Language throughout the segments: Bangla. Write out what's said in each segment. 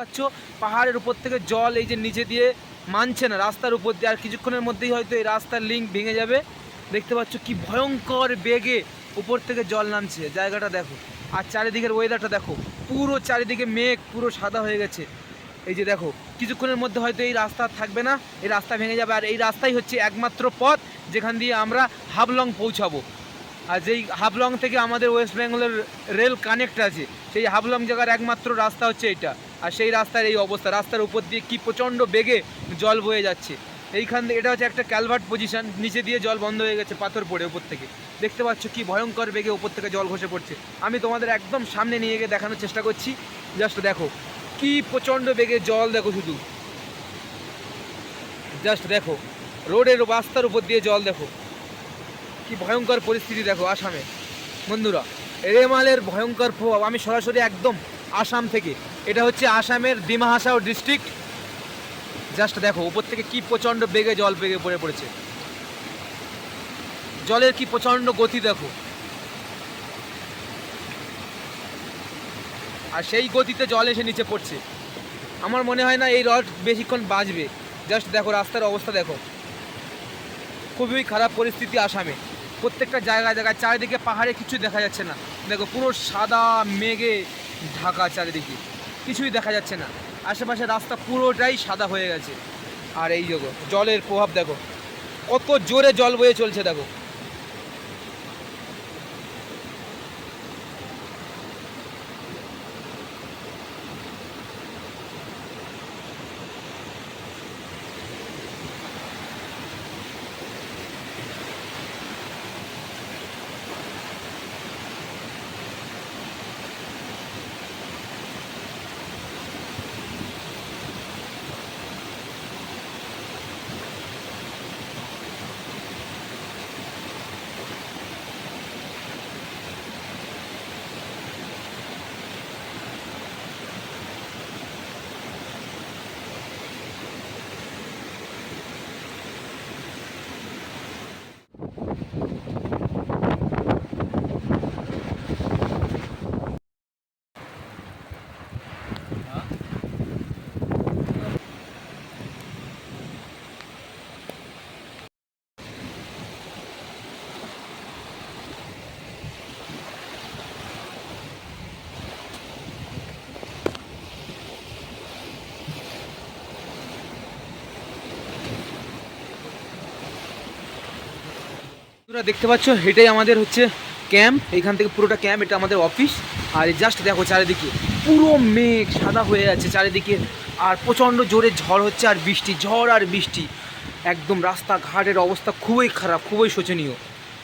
পাচ্ছ। পাহাড়ের উপর থেকে জল এই যে নিচে দিয়ে মানছে না, রাস্তার উপর দিয়ে। আর কিছুক্ষণের মধ্যেই হয়তো এই রাস্তার লিঙ্ক ভেঙে যাবে। দেখতে পাচ্ছ কি ভয়ঙ্কর বেগে উপর থেকে জল নামছে। জায়গাটা দেখো। আর চারিদিকের ওয়েদারটা দেখো। পুরো চারিদিকে মেঘ, পুরো সাদা হয়ে গেছে। এই যে দেখো, কিছুক্ষণের মধ্যে হয়তো এই রাস্তা থাকবে না। এই রাস্তা ভেঙে যাবে। আর এই রাস্তাই হচ্ছে একমাত্র পথ যেখান দিয়ে আমরা হাবলং পৌঁছাবো। আর যেই হাবলং থেকে আমাদের ওয়েস্ট বেঙ্গলের রেল কানেক্ট আছে, সেই হাবলং জায়গার একমাত্র রাস্তা হচ্ছে এটা আর সেই রাস্তার এই অবস্থা, রাস্তার উপর দিয়ে কি প্রচণ্ড বেগে জল বয়ে যাচ্ছে। এইখান থেকে, এটা হচ্ছে একটা ক্যালভার্ট পজিশন নিচে দিয়ে জল বন্ধ হয়ে গেছে পাথর পড়ে উপর থেকে। দেখতে পাচ্ছ কি ভয়ঙ্কর বেগে উপর থেকে জল ঘষে পড়ছে। আমি তোমাদের একদম সামনে নিয়ে গিয়ে দেখানোর চেষ্টা করছি। জাস্ট দেখো, কি প্রচণ্ড বেগে জল দেখো শুধু। জাস্ট দেখো, রোডের রাস্তার উপর দিয়ে জল দেখো। কি ভয়ঙ্কর পরিস্থিতি দেখো আসামে। বন্ধুরা, রেমালের ভয়ঙ্কর প্রভাব, আমি সরাসরি একদম আসাম থেকে এটা হচ্ছে আসামের ডিমা হাসাও ডিস্ট্রিক্ট। জাস্ট দেখো, উপর থেকে কি প্রচণ্ড বেগে জল বেগে পড়ে পড়েছে। জলের কি প্রচণ্ড গতি দেখো। আর সেই গতিতে জল এসে নিচে পড়ছে। আমার মনে হয় না এই রড বেশিক্ষণ বাঁচবে। জাস্ট দেখো, রাস্তার অবস্থা দেখো। খুবই খারাপ পরিস্থিতি আসামে। প্রত্যেকটা জায়গায় জায়গায় চারিদিকে পাহাড়ে কিছু দেখা যাচ্ছে না। দেখো, পুরো সাদা, মেঘে ঢাকা চারিদিকে। কিছুই দেখা যাচ্ছে না। আশেপাশে রাস্তা পুরোটাই সাদা হয়ে গেছে। আর এই দেখো, জলের প্রভাব দেখো। কত জোরে জল বয়ে চলছে দেখো। তোমরা দেখতে পাচ্ছ, এটাই আমাদের হচ্ছে ক্যাম্প এখান থেকে পুরোটা ক্যাম্প এটা আমাদের অফিস আর জাস্ট দেখো চারিদিকে, পুরো মেঘ সাদা হয়ে আছে চারিদিকে। আর প্রচণ্ড জোরে ঝড় হচ্ছে আর বৃষ্টি, ঝড় আর বৃষ্টি। একদম রাস্তাঘাটের অবস্থা খুবই খারাপ, খুবই শোচনীয়।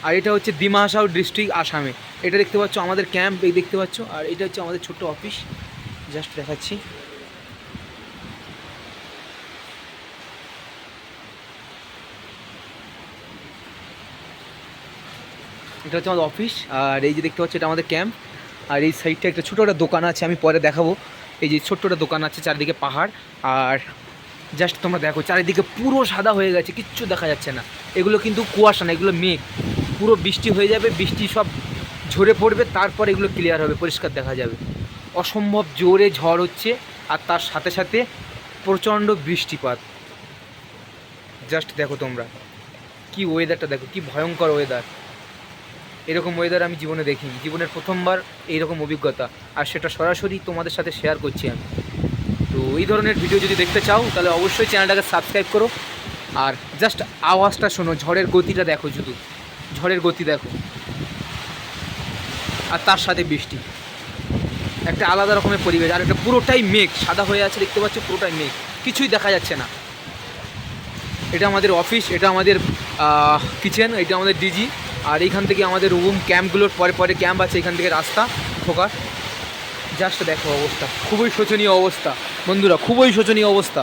আর এটা হচ্ছে দিমা হাসাও ডিস্ট্রিক্ট আসামে। এটা দেখতে পাচ্ছ আমাদের ক্যাম্প এই দেখতে পাচ্ছ। আর এটা হচ্ছে আমাদের ছোট্ট অফিস জাস্ট দেখাচ্ছি। এটা হচ্ছে আমাদের অফিস আর এই যে দেখতে পাচ্ছি এটা আমাদের ক্যাম্প আর এই সাইডটা একটা ছোটো একটা দোকান আছে, আমি পরে দেখাবো। এই যে ছোট্ট একটা দোকান আছে চারিদিকে পাহাড়, আর জাস্ট তোমরা দেখো, চারিদিকে পুরো সাদা হয়ে গেছে, কিচ্ছু দেখা যাচ্ছে না। এগুলো কিন্তু কুয়াশা না, এগুলো মেঘ। পুরো বৃষ্টি হয়ে যাবে, বৃষ্টি সব ঝরে পড়বে, তারপর এগুলো ক্লিয়ার হবে, পরিষ্কার দেখা যাবে। অসম্ভব জোরে ঝড় হচ্ছে, আর তার সাথে সাথে প্রচণ্ড বৃষ্টিপাত। জাস্ট দেখো তোমরা, কি ওয়েদারটা দেখো, কি ভয়ঙ্কর ওয়েদার এরকম ওয়েদার আমি জীবনে দেখিনি। জীবনের প্রথমবার এইরকম অভিজ্ঞতা। আর সেটা সরাসরি তোমাদের সাথে শেয়ার করছি আমি। তো এই ধরনের ভিডিও যদি দেখতে চাও, তাহলে অবশ্যই চ্যানেলটাকে সাবস্ক্রাইব করো। আর জাস্ট আওয়াজটা শোনো, ঝড়ের গতিটা দেখো শুধু। ঝড়ের গতি দেখো। আর তার সাথে বৃষ্টি। একটা আলাদা রকমের পরিবেশ। আর একটা পুরোটাই মেঘ। সাদা হয়ে আছে, দেখতে পাচ্ছ, পুরোটাই মেঘ। কিছুই দেখা যাচ্ছে না। এটা আমাদের অফিস এটা আমাদের কিচেন এটা আমাদের ডিজি আর এইখান থেকে আমাদের রুম ক্যাম্পগুলোর পরে পরে ক্যাম্প আছে এখান থেকে রাস্তা ঢোকার জাস্ট দেখো অবস্থা, খুবই শোচনীয় অবস্থা। বন্ধুরা, খুবই শোচনীয় অবস্থা।